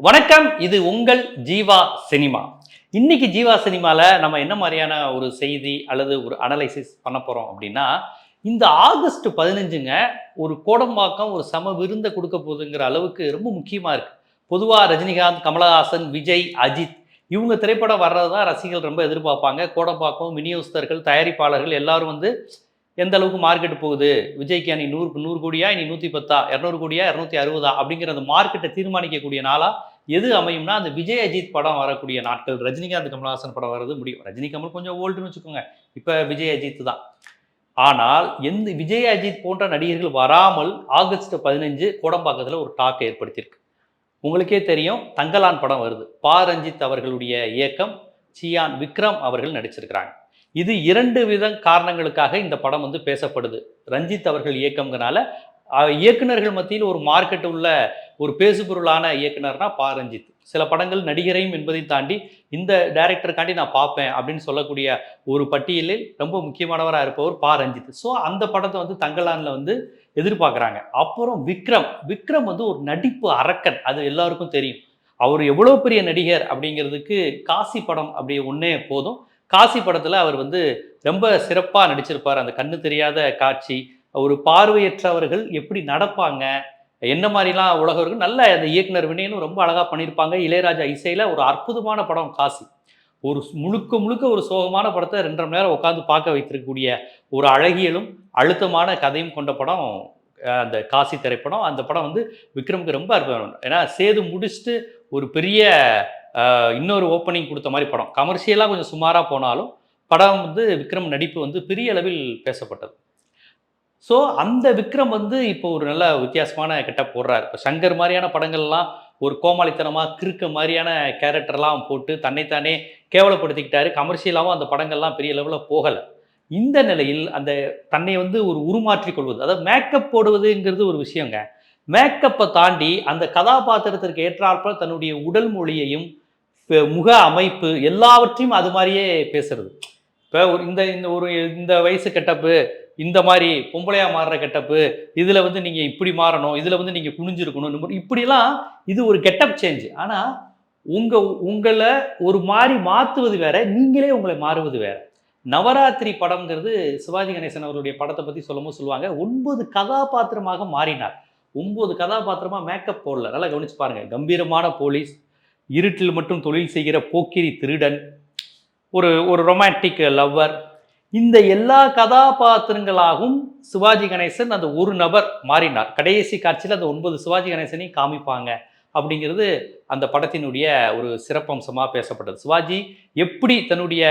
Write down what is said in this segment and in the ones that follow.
வணக்கம் இது உங்கள் ஜீவா சினிமா. இன்னைக்கு ஜீவா சினிமாவில் நம்ம என்ன மாதிரியான ஒரு செய்தி அல்லது ஒரு அனலைசிஸ் பண்ண போகிறோம் அப்படின்னா இந்த ஆகஸ்ட் பதினஞ்சுங்க ஒரு கோடம்பாக்கம் ஒரு சம விருந்தை கொடுக்க போகுதுங்கிற அளவுக்கு ரொம்ப முக்கியமாக இருக்குது பொதுவாக ரஜினிகாந்த் கமலஹாசன் விஜய் அஜித் இவங்க திரைப்படம் வர்றது தான் ரசிகர்கள் ரொம்ப எதிர்பார்ப்பாங்க. கோடம்பாக்கம் விநியோகஸ்தர்கள் தயாரிப்பாளர்கள் எல்லாரும் வந்து எந்த அளவுக்கு மார்க்கெட் போகுது? விஜய்க்கு அணி நூறு நூறு கோடியா? இனி நூற்றி பத்தா? இரநூறு கோடியா? இரநூத்தி அறுபதா? அப்படிங்கிற அந்த மார்க்கெட்டை தீர்மானிக்கக்கூடிய நாளாக எது அமையும்னா அந்த விஜய் அஜித் படம் வரக்கூடிய நாட்கள். ரஜினிகாந்த் கமல்ஹாசன் படம் வர்றது முடியும். ரஜினி கமல் கொஞ்சம் ஓல்டுன்னு வச்சுக்கோங்க. இப்போ விஜய் அஜித் தான். ஆனால் எந்த விஜய் அஜித் போன்ற நடிகர்கள் வராமல் ஆகஸ்ட் பதினஞ்சு கோடம்பாக்கத்தில் ஒரு டாக் ஏற்படுத்தியிருக்கு. உங்களுக்கே தெரியும் தங்கலான் படம் வருது. பா ரஞ்சித் அவர்களுடைய இயக்கம் சியான் விக்ரம் அவர்கள் நடிச்சிருக்கிறாங்க. இது இரண்டு வித காரணங்களுக்காக இந்த படம் வந்து பேசப்படுது. ரஞ்சித் அவர்கள் இயக்கம்னால இயக்குநர்கள் இயக்குனர்கள் மத்தியில் ஒரு மார்க்கெட் உள்ள ஒரு பேசுபொருளான இயக்குனர்னா பா ரஞ்சித். சில படங்கள் நடிகரையும் என்பதை தாண்டி இந்த டைரக்டருக்காண்டி நான் பார்ப்பேன் அப்படின்னு சொல்லக்கூடிய ஒரு பட்டியலில் ரொம்ப முக்கியமானவராக இருப்பவர் பா ரஞ்சித். ஸோ அந்த படத்தை வந்து தங்கலானில் வந்து எதிர்பார்க்குறாங்க. அப்புறம் விக்ரம். விக்ரம் வந்து ஒரு நடிப்பு அரக்கன். அது எல்லாருக்கும் தெரியும். அவர் எவ்வளோ பெரிய நடிகர் அப்படிங்கிறதுக்கு காசி படம் அப்படி ஒன்றே போதும். காசி படத்தில் அவர் வந்து ரொம்ப சிறப்பாக நடிச்சிருப்பார். அந்த கண்ணு தெரியாத காட்சி ஒரு பார்வையற்றவர்கள் எப்படி நடப்பாங்க என்ன மாதிரிலாம் உலகவர்கள் நல்ல அந்த இயக்குனர் வினயனும் ரொம்ப அழகாக பண்ணியிருப்பாங்க. இளையராஜா இசையில் ஒரு அற்புதமான படம் காசி. ஒரு முழுக்க முழுக்க ஒரு சோகமான படத்தை ரெண்டரை மணி நேரம் உட்காந்து பார்க்க வைத்திருக்கக்கூடிய ஒரு அழகியலும் அழுத்தமான கதையும் கொண்ட படம் அந்த காசி திரைப்படம். அந்த படம் வந்து விக்ரமுக்கு ரொம்ப அற்புதம். ஏன்னா சேது முடிச்சுட்டு ஒரு பெரிய இன்னொரு ஓப்பனிங் கொடுத்த மாதிரி படம். கமர்ஷியலாக கொஞ்சம் சுமாராக போனாலும் படம் வந்து விக்ரம் நடிப்பு வந்து பெரிய அளவில் பேசப்பட்டது. ஸோ அந்த விக்ரம் வந்து இப்போ ஒரு நல்ல வித்தியாசமான கிட்ட போடுறாரு. இப்போ சங்கர் மாதிரியான படங்கள்லாம் ஒரு கோமாளித்தனமாக கிறுக்க மாதிரியான கேரக்டர்லாம் போட்டு தன்னைத்தானே கேவலப்படுத்திக்கிட்டாரு. கமர்ஷியலாகவும் அந்த படங்கள்லாம் பெரிய லெவலில் போகலை. இந்த நிலையில் அந்த தன்னை வந்து ஒரு உருமாற்றிக் கொள்வது அதாவது மேக்கப் போடுவதுங்கிறது ஒரு விஷயங்க. மேக்கப்பை தாண்டி அந்த கதாபாத்திரத்திற்கு ஏற்றாற்போல் தன்னுடைய உடல் மொழியையும் முக அமைப்பு எல்லாவற்றையும் அது மாதிரியே பேசுறது. இப்போ ஒரு இந்த இந்த ஒரு இந்த வயசு கெட்டப்பு இந்த மாதிரி பொம்பளையாக மாறுற கெட்டப்பு இதில் வந்து நீங்கள் இப்படி மாறணும் இதில் வந்து நீங்கள் குனிஞ்சிருக்கணும் இப்படிலாம் இது ஒரு கெட்டப் சேஞ்ச் ஆனால் உங்கள் உங்களை ஒரு மாதிரி மாற்றுவது வேற நீங்களே உங்களை மாறுவது வேற. நவராத்திரி படம்ங்கிறது சிவாஜி கணேசன் அவருடைய படத்தை பற்றி சொல்லும்போது சொல்லுவாங்க ஒன்பது கதாபாத்திரமாக மாறினார். ஒன்பது கதாபாத்திரமாக மேக்கப் போடல. நல்லா கவனிச்சு பாருங்கள் கம்பீரமான போலீஸ் இருட்டில் மட்டும் தொழில் செய்கிற போக்கிரி திருடன் ஒரு ஒரு ரொமான்டிக் லவ்வர் இந்த எல்லா கதாபாத்திரங்களாகவும் சிவாஜி கணேசன் அந்த ஒரு நபர் மாறினார். கடைசி காட்சியில் அந்த ஒன்பது சிவாஜி கணேசனையும் காமிப்பாங்க அப்படிங்கிறது அந்த படத்தினுடைய ஒரு சிறப்பம்சமாக பேசப்பட்டது. சிவாஜி எப்படி தன்னுடைய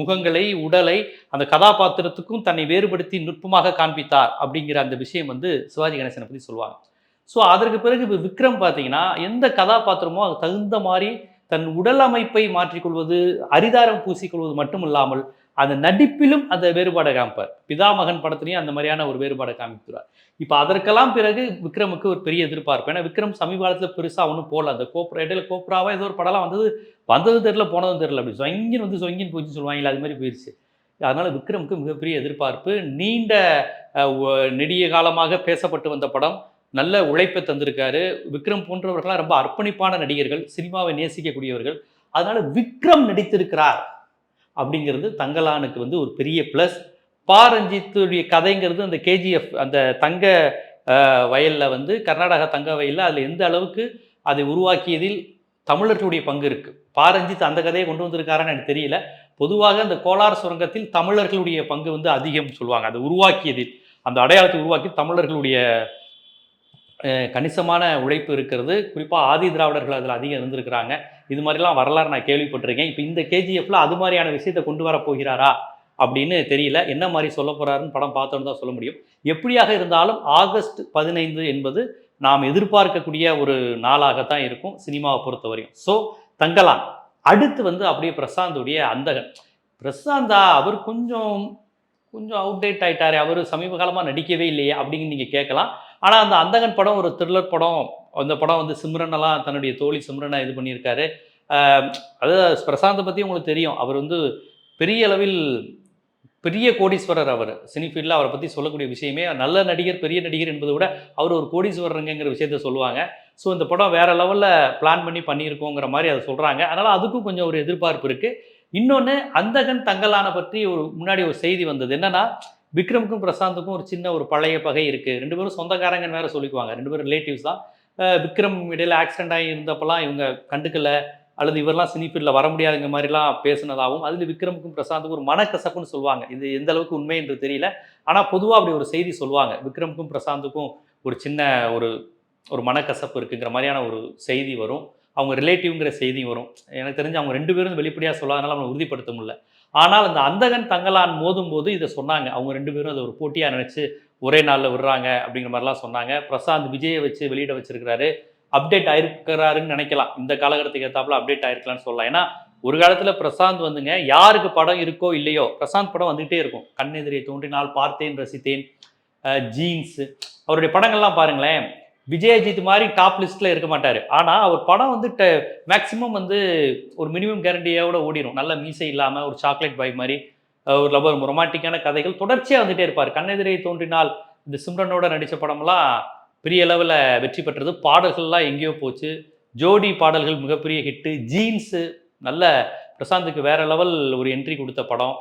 முகங்களை உடலை அந்த கதாபாத்திரத்துக்கும் தன்னை வேறுபடுத்தி நுட்பமாக காண்பித்தார் அப்படிங்கிற அந்த விஷயம் வந்து சிவாஜி கணேசனை பற்றி சொல்லுவாங்க. ஸோ அதற்கு பிறகு இப்போ விக்ரம் பார்த்தீங்கன்னா எந்த கதாபாத்திரமோ அதுக்கு தகுந்த மாதிரி தன் உடல் அமைப்பை மாற்றிக்கொள்வது அரிதாரம் பூசிக்கொள்வது மட்டும் இல்லாமல் அந்த நடிப்பிலும் அந்த வேறுபாடை காமிப்பார். பிதாமகன் படத்துலையும் அந்த மாதிரியான ஒரு வேறுபாடை காமிக்கிறார். இப்போ அதற்கெல்லாம் பிறகு விக்ரமுக்கு ஒரு பெரிய எதிர்பார்ப்பு. ஏன்னா விக்ரம் சமீப காலத்தில் பெருசாக ஒன்றும் போகல அந்த கோப்ரா இடையில கோப்ராவாக ஏதோ ஒரு படம்லாம் வந்தது வந்ததும் தெரில போனதும் தெரில அப்படி சொங்கின் வந்து சொங்கின் போச்சுன்னு சொல்லுவாங்களே அது மாதிரி போயிடுச்சு அதனால் விக்ரமுக்கு மிகப்பெரிய எதிர்பார்ப்பு. நீண்ட நெடிய காலமாக பேசப்பட்டு வந்த படம். நல்ல உழைப்பை தந்திருக்காரு. விக்ரம் போன்றவர்கள்லாம் ரொம்ப அர்ப்பணிப்பான நடிகர்கள் சினிமாவை நேசிக்கக்கூடியவர்கள். அதனால விக்ரம் நடித்திருக்கிறார் அப்படிங்கிறது தங்கலானுக்கு வந்து ஒரு பெரிய ப்ளஸ் பாரஞ்சித்துடைய கதைங்கிறது அந்த கேஜிஎஃப் அந்த தங்க வயலில் வந்து கர்நாடகா தங்க வயலில் அதில் எந்த அளவுக்கு அதை உருவாக்கியதில் தமிழர்களுடைய பங்கு இருக்குது பாரஞ்சித் அந்த கதையை கொண்டு வந்திருக்காரான்னு எனக்கு தெரியல. பொதுவாக அந்த கோலார் சுரங்கத்தில் தமிழர்களுடைய பங்கு வந்து அதிகம் சொல்லுவாங்க. அதை உருவாக்கியதில் அந்த அடையாளத்தை உருவாக்கி தமிழர்களுடைய கணிசமான உழைப்பு இருக்கிறது. குறிப்பாக ஆதி திராவிடர்கள் அதில் அதிகம் இருந்திருக்கிறாங்க. இது மாதிரிலாம் வரலாறு நான் கேள்விப்பட்டிருக்கேன். இப்போ இந்த கேஜிஎஃப்ல அது மாதிரியான விஷயத்தை கொண்டு வர போகிறாரா அப்படின்னு தெரியல. என்ன மாதிரி சொல்ல போகிறாருன்னு படம் பார்த்தோன்னு தான் சொல்ல முடியும். எப்படியாக இருந்தாலும் ஆகஸ்ட் பதினைந்து என்பது நாம் எதிர்பார்க்கக்கூடிய ஒரு நாளாகத்தான் இருக்கும் சினிமாவை பொறுத்தவரையும் ஸோ தங்கலாம் அடுத்து வந்து அப்படியே பிரசாந்துடைய அந்தகன். பிரசாந்தா அவர் கொஞ்சம் கொஞ்சம் அவுடேட் ஆயிட்டாரு அவர் சமீப காலமாக நடிக்கவே இல்லையே அப்படின்னு நீங்கள் கேட்கலாம். ஆனால் அந்த அந்தகன் படம் ஒரு த்ரில்லர் படம் அந்த படம் வந்து சிம்ரனெல்லாம் தன்னுடைய தோழி சிம்ரனை இது பண்ணியிருக்காரு. அது அதாவது பிரசாந்தை பற்றி உங்களுக்கு தெரியும். அவர் வந்து பெரிய அளவில் பெரிய கோடீஸ்வரர் அவர். சினிஃபீல்டில் அவரை பற்றி சொல்லக்கூடிய விஷயமே நல்ல நடிகர் பெரிய நடிகர் என்பதை விட அவர் ஒரு கோடீஸ்வரருங்கிற விஷயத்த சொல்லுவாங்க. ஸோ இந்த படம் வேறு லெவலில் பிளான் பண்ணி பண்ணியிருக்கோங்கிற மாதிரி அதை சொல்கிறாங்க அதனால் அதுக்கும் கொஞ்சம் ஒரு எதிர்பார்ப்பு இருக்குது இன்னொன்று அந்தகன் தங்கலான பற்றி ஒரு முன்னாடி ஒரு செய்தி வந்தது. என்னன்னா விக்ரமுக்கும் பிரசாந்துக்கும் ஒரு சின்ன ஒரு பழைய பகை இருக்குது ரெண்டு பேரும் சொந்தக்காரங்கன்னு வேற சொல்லிக்குவாங்க. ரெண்டு பேரும் ரிலேட்டிவ்ஸ் தான். விக்ரம் இடையில ஆக்சிடென்ட் ஆகி இருந்தப்பெல்லாம் இவங்க கண்டுக்கல. அல்லது இவரெல்லாம் சினிஃபீல்டில் வர முடியாதுங்க மாதிரிலாம் பேசினதாகவும் அதில் விக்ரமுக்கும் பிரசாந்துக்கும் ஒரு மனக்கசப்புன்னு சொல்லுவாங்க. இது எந்த அளவுக்கு உண்மை என்று தெரியல. ஆனால் பொதுவாக அப்படி ஒரு செய்தி சொல்லுவாங்க. விக்ரமுக்கும் பிரசாந்துக்கும் ஒரு சின்ன ஒரு ஒரு மனக்கசப்பு இருக்குங்கிற மாதிரியான ஒரு செய்தி வரும். அவங்க ரிலேட்டிவ்ங்கிற செய்தியும் வரும். எனக்கு தெரிஞ்சு அவங்க ரெண்டு பேரும் வெளிப்படையாக சொல்லாதனால அவங்க உறுதிப்படுத்த முடியல. ஆனால் அந்த அந்தகன் தங்கலான் மோதும் போது இதை சொன்னாங்க. அவங்க ரெண்டு பேரும் அதை ஒரு போட்டியாக நினச்சி ஒரே நாளில் விடுறாங்க அப்படிங்கிற மாதிரிலாம் சொன்னாங்க. பிரசாந்த் விஜயை வச்சு வெளியிட வச்சிருக்கிறாரு. அப்டேட் ஆயிருக்கிறாருன்னு நினைக்கலாம். இந்த காலகட்டத்துக்கு ஏற்றாப்புல அப்டேட் ஆயிருக்கலாம்னு சொல்லலாம். ஏன்னா ஒரு காலத்தில் பிரசாந்த் வந்துங்க யாருக்கு படம் இருக்கோ இல்லையோ பிரசாந்த் படம் வந்துகிட்டே இருக்கும். கண்ணெதிரியை தோன்றினால் பார்த்தேன் ரசித்தேன். ஜீன்ஸு அவருடைய படங்கள்லாம் பாருங்களேன். விஜயஜித் மாதிரி டாப் லிஸ்ட்டில் இருக்க மாட்டார். ஆனால் அவர் படம் வந்து மேக்ஸிமம் வந்து ஒரு மினிமம் கேரண்டியோட ஓடிடும் நல்ல மீசை இல்லாமல் ஒரு சாக்லேட் பாய் மாதிரி ஒரு லவர் ரொமான்டிக்கான கதைகள் தொடர்ச்சியாக வந்துகிட்டே இருப்பார். கண்ணெதிரை தோன்றினால் இந்த சிம்ரனோட நடித்த படம்லாம் பெரிய அளவில் வெற்றி பெற்றது. பாடல்கள்லாம் எங்கேயோ போச்சு. ஜோடி பாடல்கள் மிகப்பெரிய ஹிட்டு ஜீன்ஸு நல்ல பிரசாந்துக்கு வேற லெவல் ஒரு என்ட்ரி கொடுத்த படம்.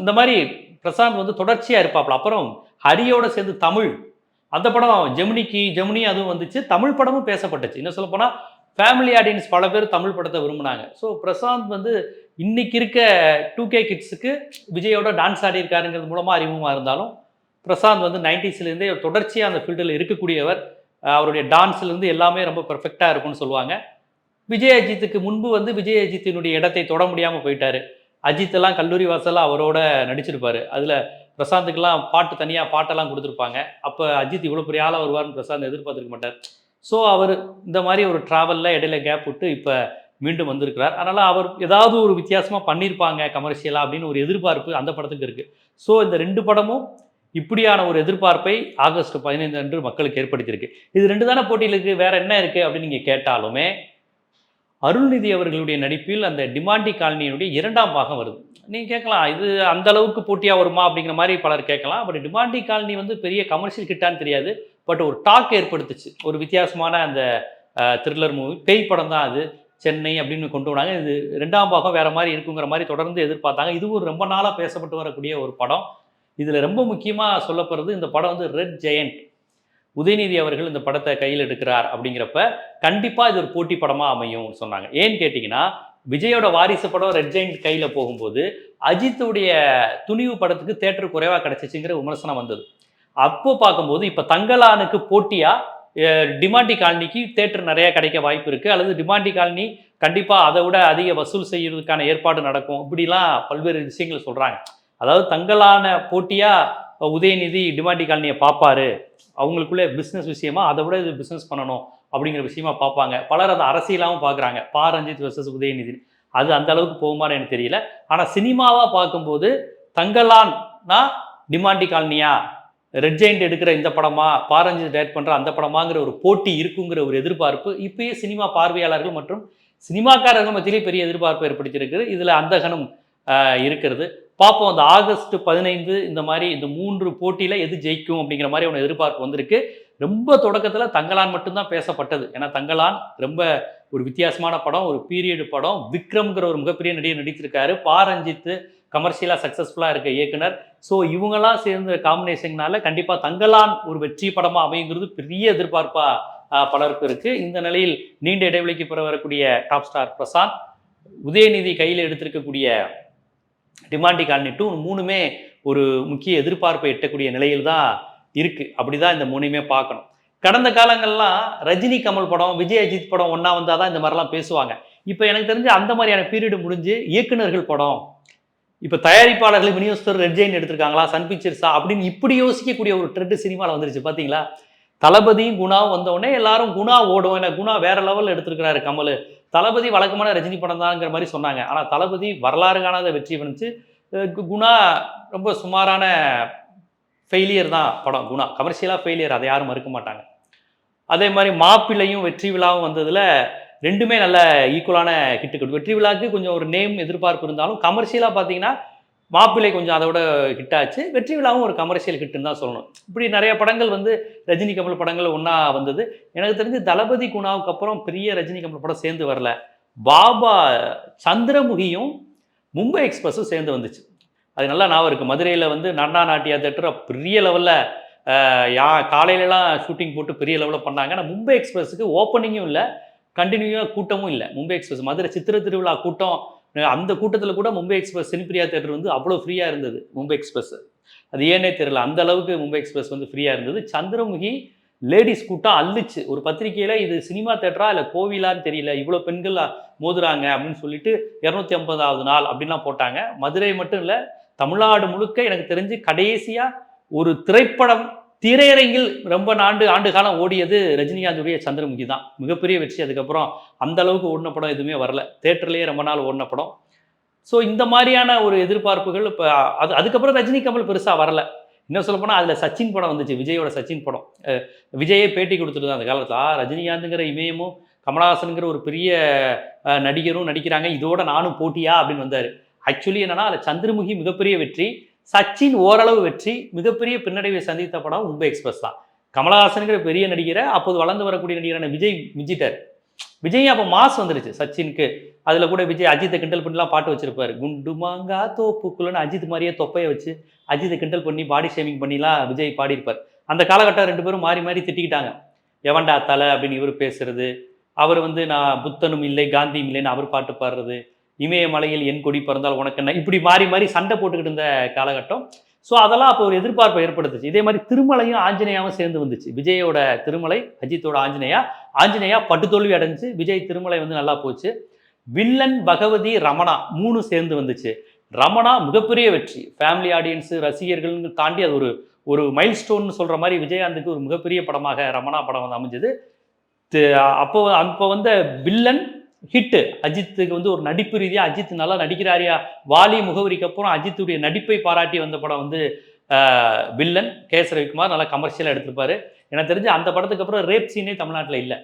இந்த மாதிரி பிரசாந்த் வந்து தொடர்ச்சியாக இருப்பாப்ல அப்புறம் ஹரியோட சேர்ந்து தமிழ் அந்த படம் ஜெமினிக்கு ஜெமினி அதுவும் வந்துச்சு. தமிழ் படமும் பேசப்பட்டுச்சு. இன்னும் சொல்ல போனால் ஃபேமிலி ஆடியன்ஸ் பல பேர் தமிழ் படத்தை விரும்பினாங்க. ஸோ பிரசாந்த் வந்து இன்னைக்கு இருக்க டூ கே கிட்ஸுக்கு விஜயோட டான்ஸ் ஆடி இருக்காருங்கிறது மூலமாக அறிமுகமாக இருந்தாலும் பிரசாந்த் வந்து நைன்டிஸ்லேருந்தே தொடர்ச்சியாக அந்த ஃபீல்டில் இருக்கக்கூடியவர். அவருடைய டான்ஸ்லேருந்து எல்லாமே ரொம்ப பெர்ஃபெக்டாக இருக்கும்னு சொல்லுவாங்க. விஜய் அஜித்துக்கு முன்பு வந்து விஜய் அஜித்தினுடைய இடத்தை தொட முடியாமல் போயிட்டார். அஜித்தெல்லாம் கல்லூரி வாசலாக அவரோட நடிச்சிருப்பார். அதில் பிரசாந்துக்கெல்லாம் பாட்டு தனியாக பாட்டெல்லாம் கொடுத்துருப்பாங்க. அப்போ அஜித் இவ்வளோ பெரிய ஆளாக வருவார்னு பிரசாந்த் எதிர்பார்த்துருக்க மாட்டார். ஸோ அவர் இந்த மாதிரி ஒரு ட்ராவலில் இடையில கேப் விட்டு இப்போ மீண்டும் வந்திருக்கிறார். அதனால் அவர் ஏதாவது ஒரு வித்தியாசமாக பண்ணியிருப்பாங்க கமர்ஷியலாக அப்படின்னு ஒரு எதிர்பார்ப்பு அந்த படத்துக்கு இருக்குது ஸோ இந்த ரெண்டு படமும் இப்படியான ஒரு எதிர்பார்ப்பை ஆகஸ்ட் பதினைந்து அன்று மக்களுக்கு ஏற்படுத்தியிருக்கு. இது ரெண்டு தானே போட்டியில் இருக்குது வேறு என்ன இருக்குது அப்படின்னு நீங்கள் கேட்டாலுமே அருள்நிதி அவர்களுடைய நடிப்பில் அந்த டிமாண்டி காலனியினுடைய இரண்டாம் பாகம் வருது. நீங்கள் கேட்கலாம் இது அந்த அளவுக்கு போட்டியாக வருமா அப்படிங்கிற மாதிரி பலர் கேட்கலாம். பட் டிமாண்டி காலனி வந்து பெரிய கமர்ஷியல் கிட்டான்னு தெரியாது. பட் ஒரு டாக் ஏற்படுத்துச்சு. ஒரு வித்தியாசமான அந்த த்ரில்லர் மூவி பேய் படம் தான் அது. சென்னை அப்படின்னு கொண்டு வராங்க இது ரெண்டாம் பாகம் வேறு மாதிரி இருக்குங்கிற மாதிரி தொடர்ந்து எதிர்பார்த்தாங்க. இது ஒரு ரொம்ப நாளாக பேசப்பட்டு வரக்கூடிய ஒரு படம். இதில் ரொம்ப முக்கியமாக சொல்லப்படுறது இந்த படம் வந்து ரெட் ஜெயண்ட் உதயநிதி அவர்கள் இந்த படத்தை கையில் எடுக்கிறார் அப்படிங்கிறப்ப கண்டிப்பாக இது ஒரு போட்டி படமாக அமையும் சொன்னாங்க. ஏன்னு கேட்டிங்கன்னா விஜயோட வாரிசு படம் ரெட் ஜெயின் கையில் போகும்போது அஜித்துடைய துணிவு படத்துக்கு தேட்டர் குறைவாக கிடச்சிச்சுங்கிற விமர்சனம் வந்தது. அப்போ பார்க்கும்போது இப்போ தங்கலானுக்கு போட்டியாக டிமாண்டி காலனிக்கு தேட்டர் நிறையா கிடைக்க வாய்ப்பு இருக்குது அல்லது டிமாண்டி காலனி கண்டிப்பாக அதை விட அதிக வசூல் செய்யறதுக்கான ஏற்பாடு நடக்கும். இப்படிலாம் பல்வேறு விஷயங்கள் சொல்கிறாங்க அதாவது தங்கலான போட்டியாக உதயநிதி டிமாண்டி காலனியை பார்ப்பாரு. அவங்களுக்குள்ளே பிஸ்னஸ் விஷயமா அதை விட இது பிஸ்னஸ் பண்ணணும் அப்படிங்கிற விஷயமா பார்ப்பாங்க. பலர் அதை அரசியலாகவும் பார்க்குறாங்க. பா. ரஞ்சித் வர்சஸ் உதயநிதி அது அந்த அளவுக்கு போகுமான்னு எனக்கு தெரியல. ஆனால் சினிமாவாக பார்க்கும்போது தங்கலான்னா டிமாண்டி காலனியா? ரெட் ஜெயிண்ட் எடுக்கிற இந்த படமா? பாரஞ்சித் டைரக்ட் பண்ணுற அந்த படமாங்கிற ஒரு போட்டி இருக்குங்கிற ஒரு எதிர்பார்ப்பு இப்பயே சினிமா பார்வையாளர்கள் மற்றும் சினிமாக்காரர்கள் மத்தியிலே பெரிய எதிர்பார்ப்பு ஏற்படுத்தியிருக்குது. இதில் அந்தகனும் கணம் இருக்கிறது. பார்ப்போம் அந்த ஆகஸ்ட் பதினைந்து இந்த மாதிரி இந்த மூன்று போட்டியில் எது ஜெயிக்கும் அப்படிங்கிற மாதிரி ஒன்று எதிர்பார்ப்பு வந்திருக்கு. ரொம்ப தொடக்கத்தில் தங்கலான் மட்டும்தான் பேசப்பட்டது. ஏன்னா தங்கலான் ரொம்ப ஒரு வித்தியாசமான படம் ஒரு பீரியட் படம். விக்ரம்ங்கிற ஒரு மிகப்பெரிய நடிகர் நடித்திருக்காரு. பா ரஞ்சித் கமர்ஷியலாக சக்ஸஸ்ஃபுல்லாக இருக்க இயக்குனர். ஸோ இவங்கெல்லாம் சேர்ந்த காம்பினேஷன்னால கண்டிப்பாக தங்கலான் ஒரு வெற்றி படமாக அமைங்கிறது பெரிய எதிர்பார்ப்பாக பலருக்கு இருக்குது இந்த நிலையில் நீண்ட இடைவெளிக்கு பிற வரக்கூடிய டாப் ஸ்டார் பிரசாந்த் உதயநிதி கையில் எடுத்திருக்கக்கூடிய டிமாண்டி காலனி டூ மூணுமே ஒரு முக்கிய எதிர்பார்ப்பை எட்டக்கூடிய நிலையில் தான் இருக்குது அப்படி தான் இந்த மூணையுமே பார்க்கணும். கடந்த காலங்கள்லாம் ரஜினி கமல் படம் விஜய் அஜித் படம் ஒன்றா வந்தால் தான் இந்த மாதிரிலாம் பேசுவாங்க. இப்போ எனக்கு தெரிஞ்சு அந்த மாதிரியான பீரியடு முடிஞ்சு இயக்குனர்கள் படம் இப்போ தயாரிப்பாளர்கள் விநியோகஸ்தர் ரெட் ஜெயின் எடுத்திருக்காங்களா சன் பிக்சர்ஸா அப்படின்னு இப்படி யோசிக்கக்கூடிய ஒரு ட்ரெண்ட் சினிமாவில் வந்துருச்சு பார்த்தீங்களா தளபதியும் குணாவும் வந்தவுடனே எல்லாரும் குணா ஓடும். ஏன்னா குணா வேற லெவலில் எடுத்திருக்கிறாரு கமல். தளபதி வழக்கமான ரஜினி படம் தான்ங்கிற மாதிரி சொன்னாங்க. ஆனால் தளபதி வரலாறு காணாத வெற்றி பண்ணிச்சு குணா ரொம்ப சுமாரான ஃபெயிலியர் தான் படம். குணா கமர்ஷியலாக ஃபெயிலியர் அதை யாரும் மறுக்க மாட்டாங்க. அதே மாதிரி மாப்பிள்ளையும் வெற்றி விழாவும் வந்ததில் ரெண்டுமே நல்ல ஈக்குவலான ஹிட்டு வெற்றி விழாவுக்கு கொஞ்சம் ஒரு நேம் எதிர்பார்ப்பு இருந்தாலும் கமர்ஷியலாக பார்த்தீங்கன்னா மாப்பிள்ளை கொஞ்சம் அதோட ஹிட் ஆச்சு வெற்றி விழாவும் ஒரு கமர்ஷியல் ஹிட்னு தான் சொல்லணும். இப்படி நிறைய படங்கள் வந்து ரஜினி கமல் படங்கள் ஒன்றா வந்தது. எனக்கு தெரிஞ்சு தளபதி குணாவுக்கு அப்புறம் பெரிய ரஜினி கமல் படம் சேர்ந்து வரல. பாபா சந்திரமுகியும் மும்பை எக்ஸ்பிரஸும் சேர்ந்து வந்துச்சு. அது நல்லா ஞாபகம் இருக்குது மதுரையில் வந்து நன்னா நாட்டியா தேட்டர் பெரிய லெவலில் யா காலையிலலாம் ஷூட்டிங் போட்டு பெரிய லெவலில் பண்ணாங்க. ஆனால் மும்பை எக்ஸ்பிரஸுக்கு ஓப்பனிங்கும் இல்லை கண்டினியூவாக கூட்டமும் இல்லை. மும்பை எக்ஸ்பிரஸ் மதுரை சித்திர திருவிழா கூட்டம் அந்த கூட்டத்தில் கூட மும்பை எக்ஸ்பிரஸ் சினிப்பிரியா தேட்டர் வந்து அவ்வளோ ஃப்ரீயாக இருந்தது மும்பை எக்ஸ்பிரஸ். அது ஏனே தெரியல அந்த அளவுக்கு மும்பை எக்ஸ்பிரஸ் வந்து ஃப்ரீயாக இருந்தது. சந்திரமுகி லேடிஸ் கூட்டம் அள்ளிச்சு. ஒரு பத்திரிக்கையில் இது சினிமா தேட்டரா இல்லை கோவிலான்னு தெரியல இவ்வளோ பெண்கள் மோதுறாங்க அப்படின்னு சொல்லிட்டு இரநூத்தி ஐம்பதாவது நாள் அப்படின்லாம் போட்டாங்க. மதுரை மட்டும் இல்லை தமிழ்நாடு முழுக்க எனக்கு தெரிஞ்சு கடைசியாக ஒரு திரைப்படம் திரையரங்கில் ரொம்ப நாண்டு ஆண்டு காலம் ஓடியது ரஜினிகாந்துடைய சந்திரமுகி தான். மிகப்பெரிய வெற்றி. அதுக்கப்புறம் அந்த அளவுக்கு ஓடின படம் எதுவுமே வரல. தேட்டர்லேயே ரொம்ப நாள் ஓடின படம். ஸோ இந்த மாதிரியான ஒரு எதிர்பார்ப்புகள் இப்போ அது அதுக்கப்புறம் ரஜினி கமல் பெருசாக வரல. இன்னும் சொல்ல போனால் அதில் சச்சின் படம் வந்துச்சு விஜயோட சச்சின் படம். விஜயே பேட்டி கொடுத்துட்டு அந்த காலத்தில். ரஜினிகாந்துங்கிற இமயமும் கமலஹாசனுங்கிற ஒரு பெரிய நடிகரும் நடிக்கிறாங்க. இதோட நானும் போட்டியா அப்படின்னு வந்தார். ஆக்சுவலி என்னன்னா அதில் சந்திரமுகி மிகப்பெரிய வெற்றி. சச்சின் ஓரளவு வெற்றி மிகப்பெரிய பின்னடைவை சந்தித்த படம் மும்பை எக்ஸ்பிரஸ் தான். கமலஹாசனுங்கிற பெரிய நடிகரை அப்போது வளர்ந்து வரக்கூடிய நடிகரான விஜய் விஜிட்டர் விஜய் அப்போ மாஸ் வந்துருச்சு சச்சினுக்கு. அதில் கூட விஜய் அஜித்தை கிண்டல் பண்ணிலாம் பாட்டு வச்சிருப்பாரு. குண்டு மாங்கா தோப்புக்குள்ளன்னு அஜித் மாதிரியே தொப்பையை வச்சு அஜித்தை கிண்டல் பண்ணி பாடி ஷேமிங் பண்ணிலாம் விஜய் பாடியிருப்பார். அந்த காலகட்டம் ரெண்டு பேரும் மாறி மாறி திட்டிக்கிட்டாங்க. எவன்டா தலை அப்படின்னு இவர் பேசுறது. அவர் வந்து நான் புத்தனும் இல்லை காந்தியும் இல்லைன்னு அவர் பாட்டு பாடுறது. இமயமலையில் என் கொடி பிறந்தால் உனக்கு என்ன? இப்படி மாறி மாறி சண்டை போட்டுக்கிட்டு இருந்த காலகட்டம். ஸோ அதெல்லாம் அப்போ ஒரு எதிர்பார்ப்பை ஏற்படுத்துச்சு. இதே மாதிரி திருமலையும் ஆஞ்சநேயாவும் சேர்ந்து வந்துச்சு. விஜயோட திருமலை அஜித்தோட ஆஞ்சநேயா ஆஞ்சநேயா பட்டுத்தோல்வி அடைஞ்சு விஜய் திருமலை வந்து நல்லா போச்சு. வில்லன் பகவதி ரமணா மூணு சேர்ந்து வந்துச்சு. ரமணா மிகப்பெரிய வெற்றி. ஃபேமிலி ஆடியன்ஸு ரசிகர்கள்னு தாண்டி அது ஒரு ஒரு மைல் ஸ்டோன் சொல்கிற மாதிரி விஜயகாந்துக்கு ஒரு மிகப்பெரிய படமாக ரமணா படம் வந்து அமைஞ்சது. அப்போ அப்போ வந்த வில்லன் ஹிட்டு அஜித்துக்கு வந்து ஒரு நடிப்பு ரீதியாக அஜித் நல்லா நடிக்கிறாரியா? வாலி முகவரிக்கு அப்புறம் அஜித்துடைய நடிப்பை பாராட்டி வந்த படம் வந்து வில்லன். கே எஸ் ரவிக்குமார் நல்லா கமர்ஷியலாக எடுத்திருப்பாரு. எனக்கு தெரிஞ்சு அந்த படத்துக்கு அப்புறம் ரேப் சீனே தமிழ்நாட்டில் இல்லை.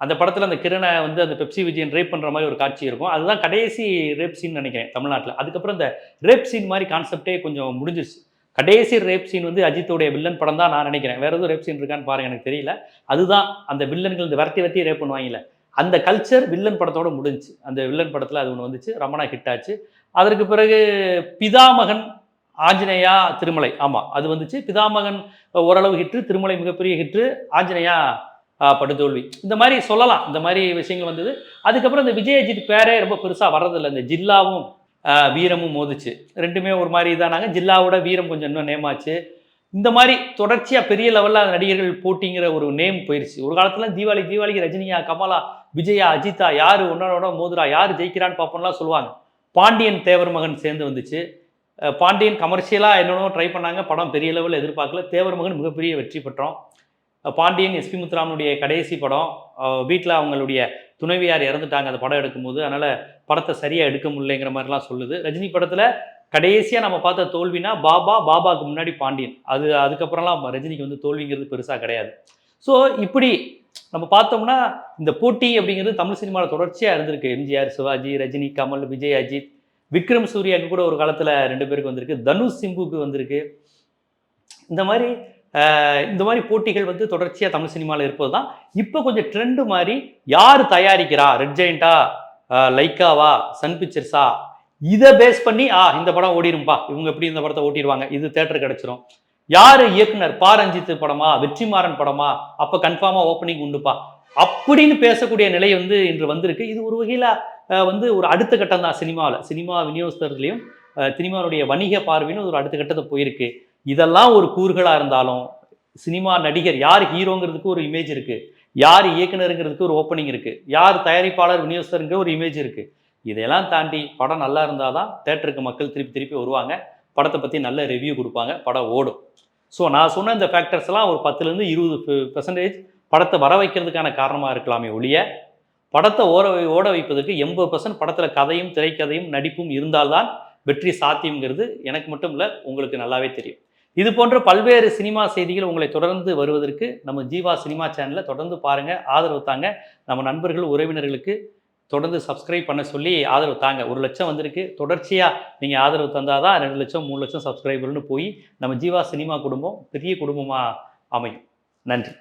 அந்த படத்தில் அந்த கிரணை வந்து அந்த பெப்சி விஜயன் ரேப் பண்ணுற மாதிரி ஒரு காட்சி இருக்கும். அதுதான் கடைசி ரேப் சீன் நினைக்கிறேன் தமிழ்நாட்டில். அதுக்கப்புறம் இந்த ரேப் சீன் மாதிரி கான்செப்டே கொஞ்சம் முடிஞ்சிருச்சு. கடைசி ரேப் சீன் வந்து அஜித்தோடைய வில்லன் படம் தான் நான் நினைக்கிறேன். வேற எதுவும் ரேப் சீன் இருக்கான்னு பாருங்க எனக்கு தெரியல. அதுதான் அந்த வில்லன்கள் இந்த விரட்டி விரட்டி ரேப் பண்ணுவாங்கல்ல. அந்த கல்ச்சர் வில்லன் படத்தோட முடிஞ்சுச்சு அந்த வில்லன் படத்தில் அது ஒன்று வந்துச்சு. ரமணா ஹிட் ஆச்சு. அதற்கு பிறகு பிதாமகன் ஆஞ்சநேயா திருமலை. ஆமாம் அது வந்துச்சு. பிதாமகன் ஓரளவு ஹிட்டு திருமலை மிகப்பெரிய ஹிட்டு ஆஞ்சநேயா படுதோல்வி. இந்த மாதிரி சொல்லலாம். இந்த மாதிரி விஷயங்கள் வந்தது. அதுக்கப்புறம் இந்த விஜயஜித் பேரே ரொம்ப பெருசாக வர்றதில்லை. இந்த ஜில்லாவும் வீரமும் மோதிச்சு. ரெண்டுமே ஒரு மாதிரி இதானாங்க. ஜில்லாவோட வீரம் கொஞ்சம் இன்னும் நேமாச்சு. இந்த மாதிரி தொடர்ச்சியாக பெரிய லெவலில் நடிகர்கள் போட்டிங்கிற ஒரு நேம் போயிருச்சு. ஒரு காலத்தில் தீபாவளி தீபாவளிக்கு ரஜினியா கமலா விஜயா அஜிதா யார் ஒன்னோட மோதுரா யார் ஜெயிக்கிறான்னு பார்ப்போம்லாம் சொல்லுவாங்க. பாண்டியன் தேவர் மகன் சேர்ந்து வந்துச்சு. பாண்டியன் கமர்ஷியலாக என்னென்னோ ட்ரை பண்ணாங்க. படம் பெரிய லெவலில் எதிர்பார்க்கல. தேவர் மகன் மிகப்பெரிய வெற்றி பெற்றோம். பாண்டியன் எஸ்பி முத்துராமனுடைய கடைசி படம். வீட்டில் அவங்களுடைய துணைவியார் இறந்துட்டாங்க. அந்த படம் எடுக்கும்போது. அதனால் படத்தை சரியாக எடுக்க முடியலைங்கிற மாதிரிலாம் சொல்லுது. ரஜினி படத்தில் கடைசியாக நம்ம பார்த்த தோல்வினா பாபா பாபாவுக்கு முன்னாடி பாண்டியன். அது அதுக்கப்புறம்லாம் ரஜினிக்கு வந்து தோல்விங்கிறது பெருசாக கிடையாது. ஸோ இப்படி நம்ம பார்த்தோம்னா இந்த போட்டி அப்படிங்கிறது தமிழ் சினிமாவில் தொடர்ச்சியாக இருந்திருக்கு. எம்ஜிஆர் சிவாஜி ரஜினி கமல் விஜய் அஜித் விக்ரம் சூர்யாவுக்கு கூட ஒரு காலத்தில் ரெண்டு பேருக்கு வந்திருக்கு. தனுஷ் சிம்புக்கு வந்திருக்கு. இந்த மாதிரி இந்த மாதிரி போட்டிகள் வந்து தொடர்ச்சியாக தமிழ் சினிமாவில் இருப்பது தான் இப்போ கொஞ்சம் ட்ரெண்டு மாதிரி யார் தயாரிக்கிறா? ரெட் ஜெயிண்டா லைக்காவா சன் பிக்சர்ஸா இதை பேஸ் பண்ணி ஆ இந்த படம் ஓடிடும்பா இவங்க எப்படி இந்த படத்தை ஓட்டிடுவாங்க? இது தேட்டர் கிடைச்சிரும். யார் இயக்குனர்? பா. ரஞ்சித் படமா? வெற்றிமாறன் படமா? அப்போ கன்ஃபார்மாக ஓப்பனிங் உண்டுப்பா. அப்படின்னு பேசக்கூடிய நிலை வந்து இன்று வந்திருக்கு. இது ஒரு வகையில் வந்து ஒரு அடுத்த கட்டம் தான் சினிமாவில். சினிமா விநியோகஸ்தர்களையும் சினிமாவுடைய வணிக பார்வையிலும் ஒரு அடுத்த கட்டத்தை போயிருக்கு. இதெல்லாம் ஒரு கூறுகளாக இருந்தாலும் சினிமா நடிகர் யார் ஹீரோங்கிறதுக்கு ஒரு இமேஜ் இருக்குது யார் இயக்குனருங்கிறதுக்கு ஒரு ஓப்பனிங் இருக்குது யார் தயாரிப்பாளர் விநியோகஸ்தருங்கிற ஒரு இமேஜ் இருக்குது இதையெல்லாம் தாண்டி படம் நல்லா இருந்தால் தான் தேட்டருக்கு மக்கள் திருப்பி திருப்பி வருவாங்க. படத்தை பற்றி நல்ல ரிவ்யூ கொடுப்பாங்க. படம் ஓடும். ஸோ நான் சொன்ன இந்த ஃபேக்டர்ஸ்லாம் ஒரு பத்துலேருந்து இருபது பெர்சன்டேஜ் படத்தை வர வைக்கிறதுக்கான காரணமாக இருக்கலாமே ஒழிய படத்தை ஓட ஓட வைப்பதற்கு எண்பது பர்சன்ட் படத்தில் கதையும் திரைக்கதையும் நடிப்பும் இருந்தால்தான் வெற்றி சாத்தியங்கிறது எனக்கு மட்டும் இல்லை உங்களுக்கு நல்லாவே தெரியும். இது போன்ற பல்வேறு சினிமா செய்திகள் உங்களை தொடர்ந்து வருவதற்கு நம்ம ஜீவா சினிமா சேனலை தொடர்ந்து பாருங்கள் ஆதரவு தாங்க. நம்ம நண்பர்கள் உறவினர்களுக்கு தொடர்ந்து சப்ஸ்கிரைப் பண்ண சொல்லி ஆதரவு தாங்க. ஒரு லட்சம் வந்திருக்கு. தொடர்ச்சியாக நீங்கள் ஆதரவு தந்தால் தான் ரெண்டு லட்சம் மூணு லட்சம் சப்ஸ்கிரைபர்னு போய் நம்ம ஜீவா சினிமா குடும்பம் பெரிய குடும்பமாக அமையும். நன்றி.